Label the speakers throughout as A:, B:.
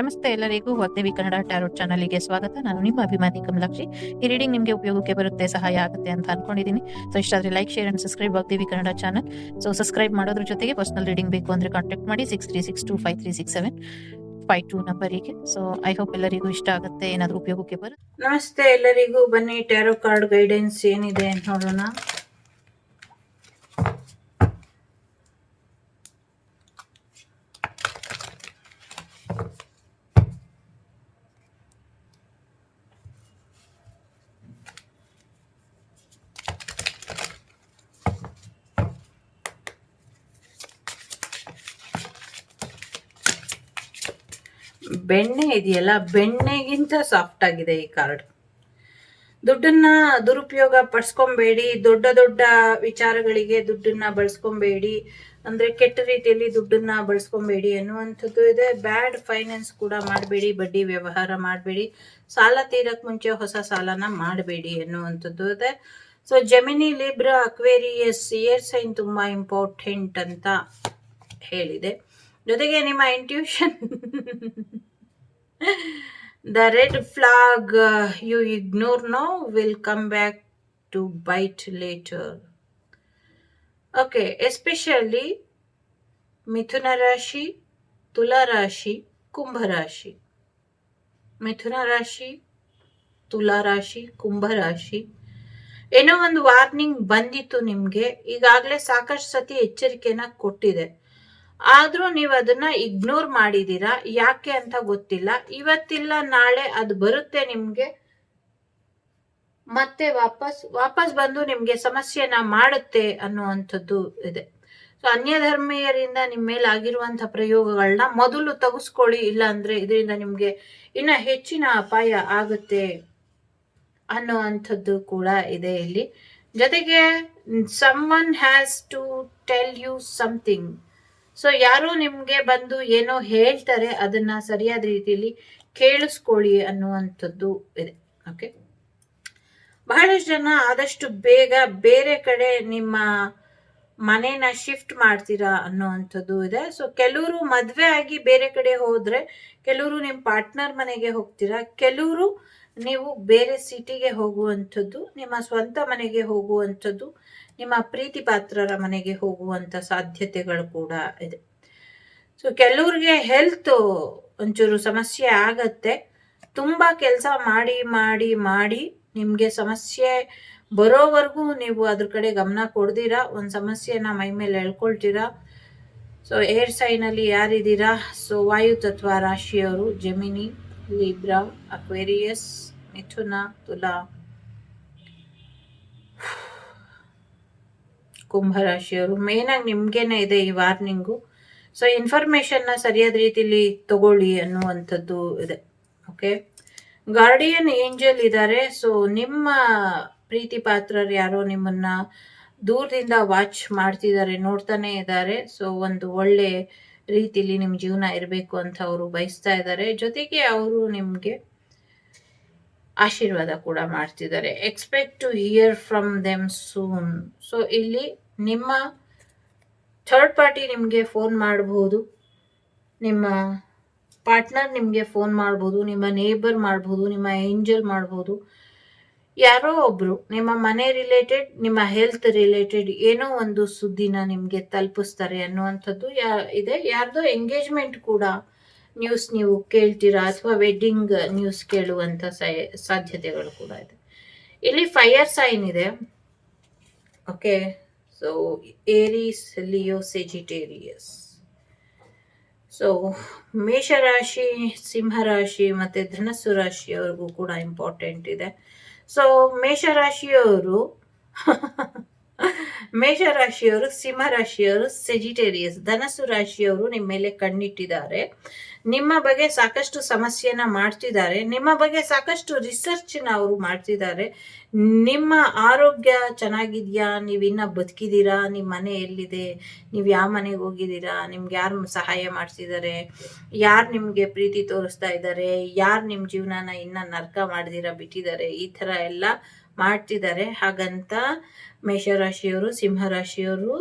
A: ನಮಸ್ತೆ ಎಲ್ಲರಿಗೂ ವಾಗ್ದೇವಿ ಕನ್ನಡ ಟ್ಯಾರೋಟ್ ಚಾನಲ್ಗೆ ಸ್ವಾಗತ. ನಾನು ನಿಮ್ಮ ಅಭಿಮಾನಿ ಕಮಲಾಕ್ಷಿ. ಈ ರೀಡಿಂಗ್ ನಿಮಗೆ ಉಪಯೋಗಕ್ಕೆ ಬರುತ್ತೆ, ಸಹಾಯ ಆಗುತ್ತೆ ಅಂತ ಅನ್ಕೊಂಡಿದ್ದೀನಿ. So ಇಷ್ಟಾದ್ರೆ like share and subscribe Vagdevi Kannada channel. So subscribe ಮಾಡೋದ್ರ ಜೊತೆಗೆ ಪರ್ಸನಲ್ ರೀಡಿಂಗ್ ಬೇಕು ಅಂದ್ರೆ ಕಾಂಟ್ಯಾಕ್ಟ್ ಮಾಡಿ six three six two five three six seven five two ನಂಬರಿಗೆ ಸೊ ಐ ಹೋಪ್ ಎಲ್ಲರಿಗೂ ಇಷ್ಟ ಆಗುತ್ತೆ, ಏನಾದರೂ ಉಪಯೋಗಕ್ಕೆ ಬರುತ್ತೆ?
B: ನಮಸ್ತೆ ಎಲ್ಲರಿಗೂ. ಬನ್ನಿ ಟ್ಯಾರೋ ಕಾರ್ಡ್ ಗೈಡೆನ್ಸ್ ಏನಿದೆ ಅಂತ ನೋಡೋಣ. ಬೆಣ್ಣೆ ಇದೆಯಲ್ಲ, ಬೆಣ್ಣೆಗಿಂತ ಸಾಫ್ಟ್ ಆಗಿದೆ ಈ ಕಾರ್ಡ್ ದುಡ್ಡನ್ನ ದುರುಪಯೋಗ ಪಡಿಸ್ಕೊಬೇಡಿ, ದೊಡ್ಡ ದೊಡ್ಡ ವಿಚಾರಗಳಿಗೆ ದುಡ್ಡನ್ನ ಬಳಸ್ಕೊಬೇಡಿ, ಅಂದ್ರೆ ಕೆಟ್ಟ ರೀತಿಯಲ್ಲಿ ದುಡ್ಡನ್ನ ಬಳಸ್ಕೊಬೇಡಿ ಅನ್ನುವಂಥದ್ದು ಇದೆ. ಬ್ಯಾಡ್ ಫೈನಾನ್ಸ್ ಕೂಡ ಮಾಡಬೇಡಿ, ಬಡ್ಡಿ ವ್ಯವಹಾರ ಮಾಡಬೇಡಿ, ಸಾಲ ತೀರಕ್ ಮುಂಚೆ ಹೊಸ ಸಾಲನ ಮಾಡಬೇಡಿ ಅನ್ನುವಂಥದ್ದು ಇದೆ. So Gemini Libra Aquarius year sign ತುಂಬಾ ಇಂಪಾರ್ಟೆಂಟ್ ಅಂತ ಹೇಳಿದೆ. ಜೊತೆಗೆ ನಿಮ್ಮ intuition the red flag uh, you ignore now will come back to bite later. Okay, especially Mithuna Rashi, Tula Rashi, Kumbha Rashi. ಮಿಥುನ ರಾಶಿ ತುಲಾ ರಾಶಿ ಕುಂಭ ರಾಶಿ ಏನೋ ಒಂದು ವಾರ್ನಿಂಗ್ ಬಂದಿತ್ತು ನಿಮಗೆ ಈಗಾಗಲೇ ಸಾಕಷ್ಟು ಸತಿ ಎಚ್ಚರಿಕೆನ ಕೊಟ್ಟಿದೆ ಆದ್ರೂ ನೀವು ಅದನ್ನ ಇಗ್ನೋರ್ ಮಾಡಿದೀರಾ? ಯಾಕೆ ಅಂತ ಗೊತ್ತಿಲ್ಲ. ಇವತ್ತಿಲ್ಲ, ನಾಳೆ ಅದು ಬರುತ್ತೆ ನಿಮ್ಗೆ. ಮತ್ತೆ ವಾಪಸ್ ವಾಪಸ್ ಬಂದು ನಿಮ್ಗೆ ಸಮಸ್ಯೆನ ಮಾಡುತ್ತೆ ಅನ್ನುವಂಥದ್ದು ಇದೆ. ಸೊ ಅನ್ಯ ಧರ್ಮೀಯರಿಂದ ನಿಮ್ಮ ಮೇಲೆ ಆಗಿರುವಂತಹ ಪ್ರಯೋಗಗಳನ್ನ ಮೊದಲು ತೆಗೆಸ್ಕೊಳ್ಳಿ, ಇಲ್ಲ ಅಂದ್ರೆ ಇದರಿಂದ ನಿಮ್ಗೆ ಇನ್ನ ಹೆಚ್ಚಿನ ಅಪಾಯ ಆಗುತ್ತೆ ಅನ್ನುವಂಥದ್ದು ಕೂಡ ಇದೆ ಇಲ್ಲಿ. ಜೊತೆಗೆ someone has to tell you something so ಯಾರು ನಿಮ್ಗೆ ಬಂದು ಏನೋ ಹೇಳ್ತಾರೆ, ಅದನ್ನ ಸರಿಯಾದ ರೀತಿಯಲ್ಲಿ ಕೇಳಿಸ್ಕೊಳ್ಳಿ ಅನ್ನುವಂಥದ್ದು ಇದೆ. ಓಕೆ ಬಹಳಷ್ಟು ಜನ ಆದಷ್ಟು ಬೇಗ ಬೇರೆ ಕಡೆ ನಿಮ್ಮ ಮನೇನ ಶಿಫ್ಟ್ ಮಾಡ್ತೀರಾ ಅನ್ನೋವಂಥದ್ದು ಇದೆ. ಸೊ ಕೆಲವರು ಮದುವೆ ಆಗಿ ಬೇರೆ ಕಡೆ ಹೋದರೆ, ಕೆಲವರು ನಿಮ್ಮ ಪಾರ್ಟ್ನರ್ ಮನೆಗೆ ಹೋಗ್ತೀರಾ, ಕೆಲವರು ನೀವು ಬೇರೆ ಸಿಟಿಗೆ ಹೋಗುವಂಥದ್ದು, ನಿಮ್ಮ ಸ್ವಂತ ಮನೆಗೆ ಹೋಗುವಂಥದ್ದು, ನಿಮ್ಮ ಪ್ರೀತಿ ಪಾತ್ರರ ಮನೆಗೆ ಹೋಗುವಂಥ ಸಾಧ್ಯತೆಗಳು ಕೂಡ ಇದೆ. ಸೊ ಕೆಲವ್ರಿಗೆ ಹೆಲ್ತ್ ಒಂಚೂರು ಸಮಸ್ಯೆ ಆಗತ್ತೆ. ತುಂಬ ಕೆಲಸ ಮಾಡಿ ಮಾಡಿ ಮಾಡಿ ನಿಮಗೆ ಸಮಸ್ಯೆ ಬರೋವರೆಗೂ ನೀವು ಅದ್ರ ಕಡೆ ಗಮನ ಕೊಡ್ದಿರಾ, ಒಂದು ಸಮಸ್ಯೆನ ಮೈ ಮೇಲೆ ಎಳ್ಕೊಳ್ತೀರಾ? ಸೊ ಏರ್ ಸೈನ್ ಅಲ್ಲಿ ಯಾರಿದ್ದೀರಾ? ಸೊ ವಾಯು ತತ್ವ ರಾಶಿಯವರು ಜಮಿನಿ ಲಿಬ್ರಾ ಅಕ್ವೇರಿಯಸ್ ಮಿಥುನ ತುಲಾ ಕುಂಭರಾಶಿಯವರು ಮೇನ್ ಆಗಿ ನಿಮ್ಗೇನೆ ಇದೆ ಈ ವಾರ್ನಿಂಗು ಸೊ ಇನ್ಫಾರ್ಮೇಶನ್ನ ಸರಿಯಾದ ರೀತಿಲಿ ತಗೊಳ್ಳಿ ಅನ್ನುವಂಥದ್ದು ಇದೆ. ಓಕೆ ಗಾರ್ಡಿಯನ್ ಏಂಜಲ್ ಇದ್ದಾರೆ ಸೊ ನಿಮ್ಮ ಪ್ರೀತಿ ಪಾತ್ರರು ಯಾರೋ ನಿಮ್ಮನ್ನ ದೂರದಿಂದ ವಾಚ್ ಮಾಡ್ತಿದ್ದಾರೆ, ನೋಡ್ತಾನೆ ಇದ್ದಾರೆ. ಸೊ ಒಂದು ಒಳ್ಳೆ ರೀತಿಲಿ ನಿಮ್ಮ ಜೀವನ ಇರಬೇಕು ಅಂತ ಅವರು ಬಯಸ್ತಾ ಇದ್ದಾರೆ. ಜೊತೆಗೆ ಅವರು ನಿಮಗೆ ಆಶೀರ್ವಾದ ಕೂಡ ಮಾಡ್ತಿದ್ದಾರೆ. Expect to hear from them soon so ಇಲ್ಲಿ ನಿಮ್ಮ ಥರ್ಡ್ ಪಾರ್ಟಿ ನಿಮಗೆ ಫೋನ್ ಮಾಡಬಹುದು ನಿಮ್ಮ ಪಾರ್ಟ್ನರ್ ನಿಮಗೆ ಫೋನ್ ಮಾಡ್ಬೋದು. ನಿಮ್ಮ ನೇಬರ್ ಮಾಡ್ಬೋದು. ನಿಮ್ಮ ಏಂಜಲ್ ಮಾಡ್ಬೋದು. ಯಾರೋ ಒಬ್ರು, ನಿಮ್ಮ ಮನೆ ರಿಲೇಟೆಡ್ ನಿಮ್ಮ ಹೆಲ್ತ್ ರಿಲೇಟೆಡ್ ಏನೋ ಒಂದು ಸುದ್ದಿನ ನಿಮಗೆ ತಲುಪಿಸ್ತಾರೆ ಅನ್ನುವಂಥದ್ದು ಯಾ, ಇದೆ. ಯಾರ್ದೋ ಎಂಗೇಜ್ಮೆಂಟ್ ಕೂಡ ನ್ಯೂಸ್ ನೀವು ಕೇಳ್ತೀರಾ ಅಥವಾ ವೆಡ್ಡಿಂಗ್ ನ್ಯೂಸ್ ಕೇಳುವಂತ ಸಾಧ್ಯತೆಗಳು ಕೂಡ ಇದೆ. ಇಲ್ಲಿ ಫೈರ್ ಸೈನ್ ಇದೆ. Okay so Aries Leo Sagittarius so ಮೇಷರಾಶಿ, ಸಿಂಹರಾಶಿ ಮತ್ತೆ ಧನಸ್ಸು ರಾಶಿಯವ್ರಿಗೂ ಕೂಡ ಇಂಪಾರ್ಟೆಂಟ್ ಇದೆ. ಸೊ ಮೇಷರಾಶಿಯವರು ಮೇಷರಾಶಿಯವರು ಸಿಂಹರಾಶಿಯವರು ಸೆಜಿಟೇರಿಯಸ್ ಧನಸು ರಾಶಿಯವರು ನಿಮ್ಮ ಮೇಲೆ ಕಣ್ಣಿಟ್ಟಿದ್ದಾರೆ. ನಿಮ್ಮ ಬಗ್ಗೆ ಸಾಕಷ್ಟು ಸಮಸ್ಯೆನ ಮಾಡ್ತಿದ್ದಾರೆ. ನಿಮ್ಮ ಬಗ್ಗೆ ಸಾಕಷ್ಟು ರಿಸರ್ಚ್ನ ಅವರು ಮಾಡ್ತಿದ್ದಾರೆ. ನಿಮ್ಮ ಆರೋಗ್ಯ ಚೆನ್ನಾಗಿದ್ಯಾ? ನೀವಿನ್ನ ಬದುಕಿದ್ದೀರಾ? ನಿಮ್ಮ ಮನೆ ಎಲ್ಲಿದೆ? ನೀವು ಯಾವ ಮನೆಗೆ ಹೋಗಿದ್ದೀರಾ? ನಿಮ್ಗೆ ಯಾರು ಸಹಾಯ ಮಾಡ್ತಿದ್ದಾರೆ? ಯಾರು ನಿಮಗೆ ಪ್ರೀತಿ ತೋರಿಸ್ತಾ ಇದ್ದಾರೆ? ಯಾರು ನಿಮ್ಮ ಜೀವನನ ಇನ್ನ ನರ್ಕ ಮಾಡ್ದಿರಾ, ಬಿಟ್ಟಿದ್ದಾರೆ? ಈ ಥರ ಎಲ್ಲ ಮಾಡ್ತಿದ್ದಾರೆ. ಹಾಗಂತ ಮೇಷರಾಶಿಯವರು, ಸಿಂಹರಾಶಿಯವರು,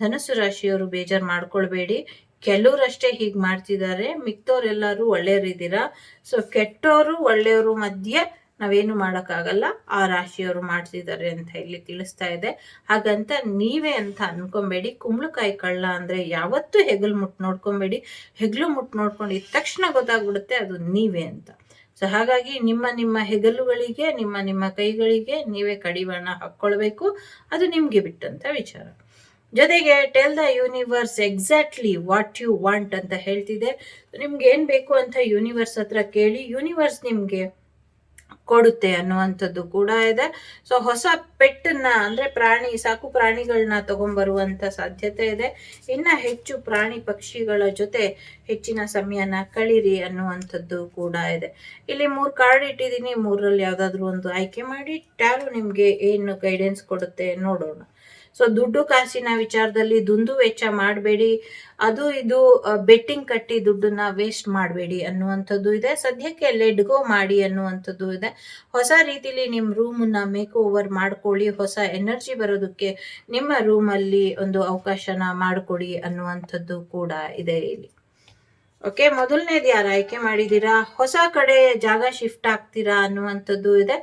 B: ಧನಸ್ಸು ರಾಶಿಯವರು ಬೇಜಾರು ಮಾಡ್ಕೊಳ್ಬೇಡಿ. ಕೆಲವರಷ್ಟೇ ಹೀಗೆ ಮಾಡ್ತಿದ್ದಾರೆ. ಮಿಕ್ತವ್ರೆಲ್ಲರೂ ಒಳ್ಳೆಯವರಿದ್ದೀರಾ? ಸೊ ಕೆಟ್ಟವರು ಒಳ್ಳೆಯವರು ಮಧ್ಯೆ ನಾವೇನು ಮಾಡೋಕ್ಕಾಗಲ್ಲ. ಆ ರಾಶಿಯವರು ಮಾಡ್ತಿದ್ದಾರೆ ಅಂತ ಇಲ್ಲಿ ತಿಳಿಸ್ತಾ ಇದೆ. ಹಾಗಂತ ನೀವೇ ಅಂತ ಅನ್ಕೊಂಬೇಡಿ. ಕುಂಬಳಕಾಯಿ ಕಳ್ಳ ಅಂದರೆ ಯಾವತ್ತೂ ಹೆಗಲು ಮುಟ್ಟು ನೋಡ್ಕೊಬೇಡಿ. ಹೆಗಲು ಮುಟ್ಟು ಇದ್ದ ತಕ್ಷಣ ಗೊತ್ತಾಗ್ಬಿಡುತ್ತೆ. ಅದು ನೀವೇ ಅಂತ. ಸೊ ಹಾಗಾಗಿ ನಿಮ್ಮ ನಿಮ್ಮ ಹೆಗಲುಗಳಿಗೆ, ನಿಮ್ಮ ನಿಮ್ಮ ಕೈಗಳಿಗೆ ನೀವೇ ಕಡಿವಾಣ ಹಾಕ್ಕೊಳ್ಬೇಕು. ಅದು ನಿಮ್ಗೆ ಬಿಟ್ಟಂತ ವಿಚಾರ. ಜೊತೆಗೆ tell the universe exactly what you want ಅಂತ ಹೇಳ್ತಿದೆ. ನಿಮ್ಗೆ ಏನ್ ಬೇಕು ಅಂತ ಯೂನಿವರ್ಸ್ ಹತ್ರ ಕೇಳಿ ಯೂನಿವರ್ಸ್ ನಿಮ್ಗೆ ಕೊಡುತ್ತೆ ಅನ್ನುವಂಥದ್ದು ಕೂಡ ಇದೆ. ಸೊ ಹೊಸ ಪೆಟ್ಟನ್ನ ಅಂದ್ರೆ ಪ್ರಾಣಿ, ಸಾಕು ಪ್ರಾಣಿಗಳನ್ನ ತಗೊಂಡ್ಬರುವಂತ ಸಾಧ್ಯತೆ ಇದೆ. ಇನ್ನ ಹೆಚ್ಚು ಪ್ರಾಣಿ ಪಕ್ಷಿಗಳ ಜೊತೆ ಹೆಚ್ಚಿನ ಸಮಯನ ಕಳೀರಿ ಅನ್ನುವಂಥದ್ದು ಕೂಡ ಇದೆ. ಇಲ್ಲಿ ಮೂರು ಕಾರ್ಡ್ ಇಟ್ಟಿದ್ದೀನಿ. ಮೂರಲ್ಲಿ ಯಾವ್ದಾದ್ರು ಒಂದು ಆಯ್ಕೆ ಮಾಡಿ. ಟ್ಯಾರು ನಿಮ್ಗೆ ಏನು ಗೈಡೆನ್ಸ್ ಕೊಡುತ್ತೆ ನೋಡೋಣ. ಸೊ ದುಡ್ಡು ಕಾಸಿನ ವಿಚಾರದಲ್ಲಿ ದುಂದು ವೆಚ್ಚ ಮಾಡಬೇಡಿ. ಅದು ಇದು ಬೆಟ್ಟಿಂಗ್ ಕಟ್ಟಿ ದುಡ್ಡನ್ನ ವೇಸ್ಟ್ ಮಾಡಬೇಡಿ ಅನ್ನುವಂಥದ್ದು ಇದೆ. ಸದ್ಯಕ್ಕೆ ಲೆಡ್ ಗೋ ಮಾಡಿ ಅನ್ನುವಂಥದ್ದು ಇದೆ. ಹೊಸ ರೀತಿಲಿ ನಿಮ್ಮ ರೂಮನ್ನ ಮೇಕ್ ಓವರ್ ಮಾಡ್ಕೊಳ್ಳಿ. ಹೊಸ ಎನರ್ಜಿ ಬರೋದಕ್ಕೆ ನಿಮ್ಮ ರೂಮಲ್ಲಿ ಒಂದು ಅವಕಾಶನ ಮಾಡಿಕೊಡಿ ಅನ್ನುವಂಥದ್ದು ಕೂಡ ಇದೆ ಇಲ್ಲಿ. ಓಕೆ ಮೊದಲನೇದು ಯಾರು ಆಯ್ಕೆ ಮಾಡಿದ್ದೀರಾ? ಹೊಸ ಕಡೆ ಜಾಗ ಶಿಫ್ಟ್ ಆಗ್ತೀರಾ ಅನ್ನುವಂಥದ್ದು ಇದೆ.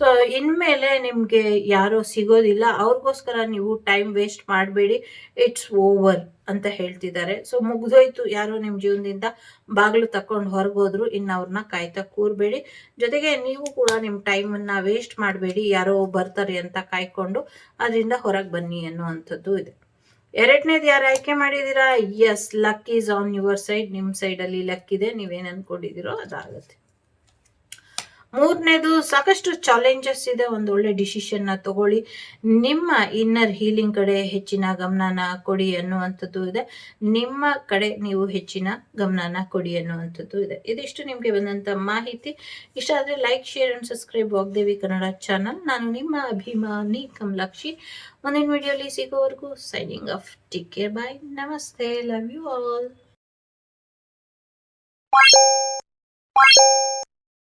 B: ಸೊ ಇನ್ಮೇಲೆ ನಿಮಗೆ ಯಾರೋ ಸಿಗೋದಿಲ್ಲ. ಅವ್ರಿಗೋಸ್ಕರ ನೀವು ಟೈಮ್ ವೇಸ್ಟ್ ಮಾಡಬೇಡಿ. ಇಟ್ಸ್ ಓವರ್ ಅಂತ ಹೇಳ್ತಿದ್ದಾರೆ. ಸೊ ಮುಗ್ದೋಯ್ತು ಯಾರೋ ನಿಮ್ಮ ಜೀವನದಿಂದ? ಬಾಗಿಲು ತಕೊಂಡು ಹೊರಗೋದ್ರು, ಇನ್ನು ಅವ್ರನ್ನ ಕಾಯ್ತಾ ಕೂರಬೇಡಿ. ಜೊತೆಗೆ ನೀವು ಕೂಡ ನಿಮ್ಮ ಟೈಮನ್ನು ವೇಸ್ಟ್ ಮಾಡಬೇಡಿ. ಯಾರೋ ಬರ್ತಾರೆ ಅಂತ ಕಾಯ್ಕೊಂಡು, ಅದರಿಂದ ಹೊರಗೆ ಬನ್ನಿ ಅನ್ನುವಂಥದ್ದು ಇದೆ. ಎರಡನೇದು ಯಾರು ಆಯ್ಕೆ ಮಾಡಿದ್ದೀರಾ yes luck is on your side ನಿಮ್ಮ ಸೈಡಲ್ಲಿ ಲಕ್ ಇದೆ. ನೀವೇನು ಅನ್ಕೊಂಡಿದ್ದೀರೋ ಅದಾಗುತ್ತೆ. ಮೂರನೇದು, ಸಾಕಷ್ಟು ಚಾಲೆಂಜಸ್ ಇದೆ, ಒಂದು ಒಳ್ಳೆ ಡಿಸಿಷನ್ನ ತಗೊಳ್ಳಿ. ನಿಮ್ಮ ಇನ್ನರ್ ಹೀಲಿಂಗ್ ಕಡೆ ಹೆಚ್ಚಿನ ಗಮನನ ಕೊಡಿ ಅನ್ನುವಂಥದ್ದು ಇದೆ. ನಿಮ್ಮ ಕಡೆ ನೀವು ಹೆಚ್ಚಿನ ಗಮನನ ಕೊಡಿ ಅನ್ನುವಂಥದ್ದು ಇದೆ. ಇದಿಷ್ಟು ನಿಮಗೆ ಬಂದಂಥ ಮಾಹಿತಿ. ಇಷ್ಟ ಆದರೆ like share and subscribe Vagdevi Kannada channel ನಾನು ನಿಮ್ಮ ಅಭಿಮಾನಿ ಕಮಲಾಕ್ಷಿ. ಮುಂದಿನ ವಿಡಿಯೋಲಿ ಸಿಗೋವರೆಗೂ signing off take care bye ನಮಸ್ತೆ. Love you all